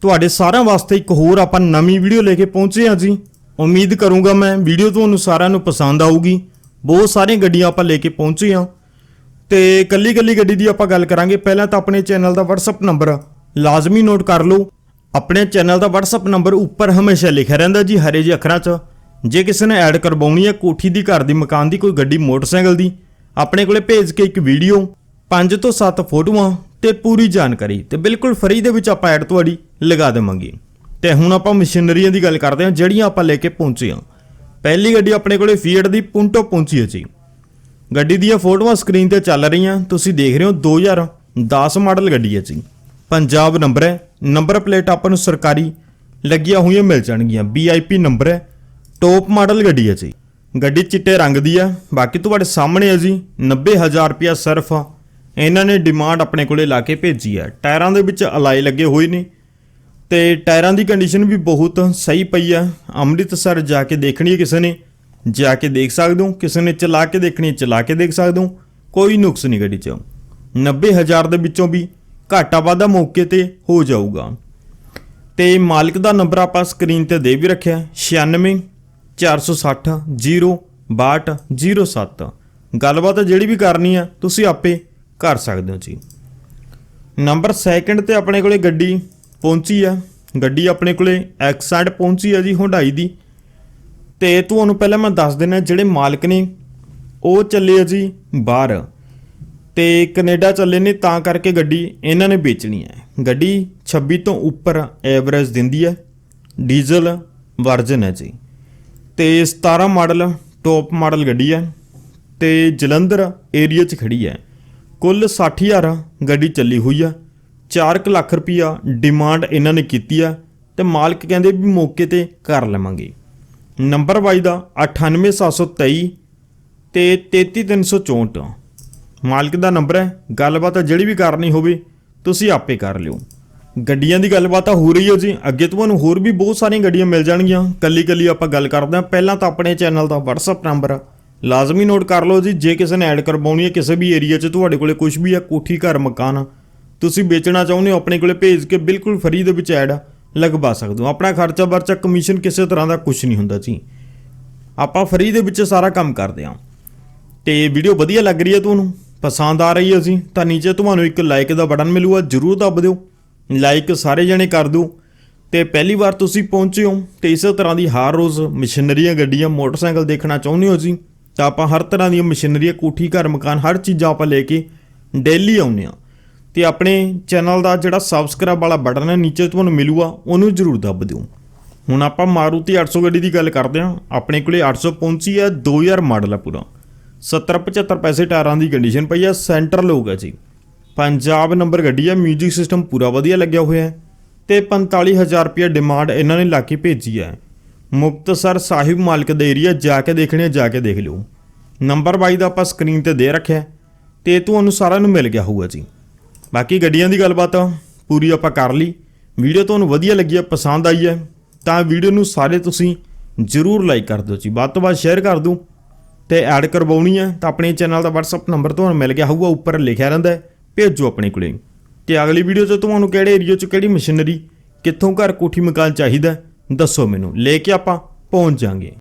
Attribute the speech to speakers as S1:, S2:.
S1: ਤੁਹਾਡੇ ਸਾਰਿਆਂ ਵਾਸਤੇ ਇੱਕ ਹੋਰ ਆਪਾਂ ਨਵੀਂ ਵੀਡੀਓ ਲੈ ਕੇ ਪਹੁੰਚੇ ਹਾਂ ਜੀ। ਉਮੀਦ ਕਰੂੰਗਾ ਮੈਂ ਵੀਡੀਓ ਤੁਹਾਨੂੰ ਸਾਰਿਆਂ ਨੂੰ ਪਸੰਦ ਆਊਗੀ। ਬਹੁਤ ਸਾਰੀਆਂ ਗੱਡੀਆਂ ਆਪਾਂ ਲੈ ਕੇ ਪਹੁੰਚੇ ਹਾਂ। ਤੇ ਕੱਲੀ ਕੱਲੀ ਗੱਡੀ ਦੀ ਆਪਾਂ ਗੱਲ ਕਰਾਂਗੇ। ਪਹਿਲਾਂ ਤਾਂ ਆਪਣੇ ਚੈਨਲ ਦਾ WhatsApp ਨੰਬਰ ਲਾਜ਼ਮੀ ਨੋਟ ਕਰ ਲਓ। ਆਪਣੇ ਚੈਨਲ ਦਾ WhatsApp ਨੰਬਰ ਉੱਪਰ ਹਮੇਸ਼ਾ ਲਿਖਿਆ ਰਹਿੰਦਾ ਜੀ, ਹਰੇ ਜਿਹੇ ਅੱਖਰਾਂ 'ਚ। ਜੇ ਕਿਸੇ ਨੇ ਐਡ ਕਰਵਾਉਣੀ ਹੈ ਕੋਠੀ ਦੀ, ਘਰ ਦੀ, ਮਕਾਨ ਦੀ, ਕੋਈ ਗੱਡੀ, ਮੋਟਰਸਾਈਕਲ ਦੀ, ਆਪਣੇ ਕੋਲੇ ਭੇਜ ਕੇ ਇੱਕ ਵੀਡੀਓ 5 ਤੋਂ 7 ਫੋਟੋਆਂ ਤੇ ਪੂਰੀ ਜਾਣਕਾਰੀ। ਤੇ ਬਿਲਕੁਲ ਫਰੀ ਦੇ ਵਿੱਚ ਆਪਾਂ ਐਡ ਤੁਹਾਡੀ ਲਗਾ ਦੇਵਾਂਗੇ। ਤੇ ਹੁਣ ਆਪਾਂ ਮਸ਼ੀਨਰੀਆਂ ਦੀ ਗੱਲ ਕਰਦੇ ਹਾਂ, ਜਿਹੜੀਆਂ ਆਪਾਂ ਲੈ ਕੇ ਪਹੁੰਚੇ ਹਾਂ। ਪਹਿਲੀ ਗੱਡੀ ਆਪਣੇ ਕੋਲੇ ਫੀਟ ਦੀ ਪੁੰਟੋ ਪਹੁੰਚੀ ਹੈ ਜੀ। ਗੱਡੀ ਦੀਆਂ ਫੋਟੋਆਂ ਸਕਰੀਨ ਤੇ ਚੱਲ ਰਹੀਆਂ। ਤੁਸੀਂ ਦੇਖ ਰਹੇ ਹੋ 2010 ਮਾਡਲ ਗੱਡੀ ਹੈ ਜੀ। ਪੰਜਾਬ ਨੰਬਰ ਹੈ। ਨੰਬਰ ਪਲੇਟ ਆਪਾਂ ਨੂੰ ਸਰਕਾਰੀ ਲੱਗੀਆਂ ਹੋਈਆਂ ਮਿਲ ਜਾਣਗੀਆਂ। VIP ਨੰਬਰ ਹੈ। ਟੌਪ ਮਾਡਲ ਗੱਡੀ ਹੈ ਜੀ। ਗੱਡੀ ਚਿੱਟੇ ਰੰਗ ਦੀ ਹੈ। ਬਾਕੀ ਤੁਹਾਡੇ ਸਾਹਮਣੇ ਹੈ ਜੀ। 90000 ਰੁਪਿਆ ਸਿਰਫ ਇਹਨਾਂ ਨੇ ਡਿਮਾਂਡ ਆਪਣੇ ਕੋਲੇ ਲਾ ਕੇ ਭੇਜੀ ਹੈ। ਟਾਇਰਾਂ ਦੇ ਵਿੱਚ ਅਲਾਈ ਲੱਗੇ ਹੋਏ ਨੇ ਤੇ ਟਾਇਰਾਂ ਦੀ ਕੰਡੀਸ਼ਨ ਵੀ ਬਹੁਤ ਸਹੀ ਪਈ ਆ ਅੰਮ੍ਰਿਤਸਰ ਜਾ ਕੇ ਦੇਖਣੀ ਹੈ ਕਿਸੇ ਨੇ। ਜਾ ਕੇ ਦੇਖ ਸਕਦੇ ਹੋ, ਕਿਸੇ ਨੇ ਚਲਾ ਕੇ ਦੇਖਣੀ ਚਲਾ ਕੇ ਦੇਖ ਸਕਦੇ ਹੋ। ਕੋਈ ਨੁਕਸ ਨਹੀਂ ਗੱਡੀ 'ਚ। 90000 ਦੇ ਵਿੱਚੋਂ ਵੀ ਘਾਟਾ ਵਾਧਾ ਮੌਕੇ ਤੇ ਹੋ ਜਾਊਗਾ। ਤੇ ਮਾਲਕ ਦਾ ਨੰਬਰ ਆਪਾਂ ਸਕਰੀਨ ਤੇ ਦੇ ਵੀ ਰੱਖਿਆ 96 460 062 07 ਗੱਲਬਾਤ ਜਿਹੜੀ ਵੀ ਕਰਨੀ ਆ ਤੁਸੀਂ ਆਪੇ ਕਰ ਸਕਦੇ ਹੋ ਜੀ। ਨੰਬਰ ਸੈਕਿੰਡ ਤੇ ਆਪਣੇ ਕੋਲੇ ਗੱਡੀ ਪਹੁੰਚੀ ਆ। ਗੱਡੀ ਆਪਣੇ ਕੋਲੇ ਐਕਸੈਂਟ ਪਹੁੰਚੀ ਆ ਜੀ ਹੁੰਡਾਈ ਦੀ। ਤੇ ਤੁਹਾਨੂੰ ਪਹਿਲਾਂ ਮੈਂ ਦੱਸ ਦਿੰਦਾ ਜਿਹੜੇ ਮਾਲਕ ਨੇ, ਉਹ ਚੱਲੇ ਆ ਜੀ ਬਾਹਰ। ਤੇ ਕੈਨੇਡਾ ਚੱਲੇ ਨੇ ਤਾਂ ਕਰਕੇ ਗੱਡੀ ਇਹਨਾਂ ਨੇ ਵੇਚਣੀ ਹੈ ਗੱਡੀ 26 ਤੋਂ ਉੱਪਰ ਐਵਰੇਜ ਦਿੰਦੀ ਹੈ ਡੀਜ਼ਲ ਵਰਜਨ ਹੈ ਜੀ। ਤੇ 17 ਮਾਡਲ ਟੌਪ ਮਾਡਲ ਗੱਡੀ ਹੈ ਤੇ ਜਲੰਧਰ ਏਰੀਆ 'ਚ ਖੜੀ ਹੈ ਕੁੱਲ 60000 ਗੱਡੀ ਚੱਲੀ ਹੋਈ ਆ। 4 ਲੱਖ ਰੁਪਈਆ ਡਿਮਾਂਡ ਇਹਨਾਂ ਨੇ ਕੀਤੀ ਆ ਤੇ ਮਾਲਕ ਕਹਿੰਦੇ ਵੀ ਮੌਕੇ ਤੇ ਕਰ ਲਵਾਂਗੇ। ਨੰਬਰ ਬਾਈ ਦਾ 98723 ਤੇ 33364 ਮਾਲਕ ਦਾ ਨੰਬਰ ਹੈ, ਗੱਲਬਾਤ ਜਿਹੜੀ ਵੀ ਕਰਨੀ ਹੋਵੇ, ਤੁਸੀਂ ਆਪੇ ਕਰ ਲਿਓ। ਗੱਡੀਆਂ ਦੀ ਗੱਲਬਾਤ ਤਾਂ ਹੋ ਰਹੀ ਹੈ ਜੀ। ਅੱਗੇ ਤੁਹਾਨੂੰ ਹੋਰ ਵੀ ਬਹੁਤ ਸਾਰੀਆਂ ਗੱਡੀਆਂ ਮਿਲ ਜਾਣਗੀਆਂ। ਕੱਲੀ ਕੱਲੀ ਆਪਾਂ ਗੱਲ ਕਰਦੇ ਹਾਂ। ਪਹਿਲਾਂ ਤਾਂ ਆਪਣੇ ਚੈਨਲ ਦਾ WhatsApp ਨੰਬਰ ਲਾਜ਼ਮੀ ਨੋਟ ਕਰ ਲਓ ਜੀ, ਜੇ ਕਿਸੇ ਨੇ ਐਡ ਕਰਵਾਉਣੀ ਹੈ, ਕਿਸੇ ਵੀ ਏਰੀਆ 'ਚ ਤੁਹਾਡੇ ਕੋਲੇ ਕੁਝ ਵੀ ਹੈ, ਕੋਠੀ, ਘਰ, ਮਕਾਨ, ਤੁਸੀਂ ਵੇਚਣਾ ਚਾਹੁੰਦੇ ਹੋ, ਆਪਣੇ ਕੋਲੇ ਭੇਜ ਕੇ ਬਿਲਕੁਲ ਫਰੀ ਦੇ ਵਿੱਚ ਐਡ ਲਗਵਾ ਸਕਦੇ ਹੋ। ਆਪਣਾ ਖਰਚਾ ਵਰਚਾ ਕਮਿਸ਼ਨ ਕਿਸੇ ਤਰ੍ਹਾਂ ਦਾ ਕੁਝ ਨਹੀਂ ਹੁੰਦਾ ਜੀ। ਆਪਾਂ ਫਰੀ ਦੇ ਵਿੱਚ ਸਾਰਾ ਕੰਮ ਕਰਦੇ ਹਾਂ। ਤੇ ਵੀਡੀਓ ਵਧੀਆ ਲੱਗ ਰਹੀ ਹੈ ਤੁਹਾਨੂੰ, ਪਸੰਦ ਆ ਰਹੀ ਹੈ ਜੀ, ਤਾਂ ਨੀਚੇ ਤੁਹਾਨੂੰ ਇੱਕ ਲਾਈਕ ਦਾ ਬਟਨ ਮਿਲੂਗਾ, ਜਰੂਰ ਦੱਬ ਦਿਓ। ਲਾਈਕ ਸਾਰੇ ਜਣੇ ਕਰ ਦਿਓ। ਤੇ ਪਹਿਲੀ ਵਾਰ ਤੁਸੀਂ ਪਹੁੰਚੇ ਹੋ, ਤੇ ਇਸੇ ਤਰ੍ਹਾਂ ਦੀ ਹਰ ਰੋਜ਼ ਮਸ਼ੀਨਰੀਆਂ ਗੱਡੀਆਂ, ਮੋਟਰਸਾਈਕਲ ਦੇਖਣਾ ਚਾਹੁੰਦੇ ਹੋ ਜੀ ਤਾਂ ਆਪਾਂ ਹਰ ਤਰ੍ਹਾਂ ਦੀਆਂ ਮਸ਼ੀਨਰੀਆਂ ਕੋਠੀ, ਘਰ, ਮਕਾਨ, ਹਰ ਚੀਜ਼ਾਂ ਆਪਾਂ ਲੈ ਕੇ ਡੇਲੀ ਆਉਂਦੇ ਆ ਤੇ ਆਪਣੇ ਚੈਨਲ ਦਾ ਜਿਹੜਾ ਸਬਸਕ੍ਰਾਈਬ ਵਾਲਾ ਬਟਨ ਹੈ, ਨੀਚੇ ਤੁਹਾਨੂੰ ਮਿਲੂਗਾ, ਉਹਨੂੰ ਜਰੂਰ ਦੱਬ ਦਿਓ। ਹੁਣ ਆਪਾਂ ਮਾਰੂਤੀ 800 ਗੱਡੀ ਦੀ ਗੱਲ ਕਰਦੇ ਹਾਂ। ਆਪਣੇ ਕੋਲੇ 800 ਪਹੁੰਚੀ ਹੈ 2000 ਮਾਡਲ ਹੈ ਪੂਰਾ। 70 75 ਪੈਸੇ ਟਾਇਰਾਂ ਦੀ ਕੰਡੀਸ਼ਨ ਪਈ ਹੈ ਸੈਂਟਰ ਲੋਕ ਹੈ ਜੀ। ਪੰਜਾਬ ਨੰਬਰ ਗੱਡੀ ਹੈ 뮤직 ਸਿਸਟਮ ਪੂਰਾ ਵਧੀਆ ਲੱਗਿਆ ਹੋਇਆ ਹੈ। ਤੇ 45000 ਰੁਪਏ ਡਿਮਾਂਡ ਇਹਨਾਂ ਨੇ ਲਾ ਕੇ ਭੇਜੀ ਹੈ। ਮੁਕਤਸਰ ਸਾਹਿਬ ਮਾਲਕ ਦੇ ਏਰੀਆ ਜਾ ਕੇ ਦੇਖਣੇ ਜਾ ਕੇ ਦੇਖ ਲਿਓ। ਨੰਬਰ ਬਾਈ ਦਾ ਆਪਾਂ ਸਕਰੀਨ ਤੇ ਦੇ ਰੱਖਿਆ ਹੈ ਤੇ ਤੁਹਾਨੂੰ ਸਾਰਿਆਂ ਨੂੰ ਮਿਲ ਗਿਆ ਹੋਊਗਾ ਜੀ। ਬਾਕੀ ਗੱਡੀਆਂ ਦੀ ਗੱਲਬਾਤ ਪੂਰੀ ਆਪਾਂ ਕਰ ਲਈ। ਵੀਡੀਓ ਤੁਹਾਨੂੰ ਵਧੀਆ ਲੱਗੀ ਹੈ ਪਸੰਦ ਆਈ ਹੈ, ਤਾਂ ਵੀਡੀਓ ਨੂੰ ਸਾਰੇ ਤੁਸੀਂ ਜਰੂਰ ਲਾਈਕ ਕਰ ਦਿਓ ਜੀ। ਵੱਧ ਤੋਂ ਵੱਧ ਸ਼ੇਅਰ ਕਰ ਦਿਓ ਤੇ ਐਡ ਕਰਵਾਉਣੀ ਹੈ ਤਾਂ ਆਪਣੇ ਚੈਨਲ ਦਾ WhatsApp ਨੰਬਰ ਤੁਹਾਨੂੰ ਮਿਲ ਗਿਆ ਹੋਊਗਾ, ਉੱਪਰ ਲਿਖਿਆ ਰਹਿੰਦਾ ਹੈ, ਭੇਜੋ ਆਪਣੇ ਕੋਲੇ। ਤੇ ਅਗਲੀ ਵੀਡੀਓ 'ਚ ਤੁਹਾਨੂੰ ਕਿਹੜੇ ਏਰੀਆ 'ਚ ਕਿਹੜੀ ਮਸ਼ੀਨਰੀ ਕਿੱਥੋਂ ਘਰ ਕੋਠੀ ਮਕਾਨ ਚਾਹੀਦਾ ਦੱਸੋ ਮੈਨੂੰ ਲੈ ਕੇ ਆਪਾਂ ਪਹੁੰਚ ਜਾਾਂਗੇ।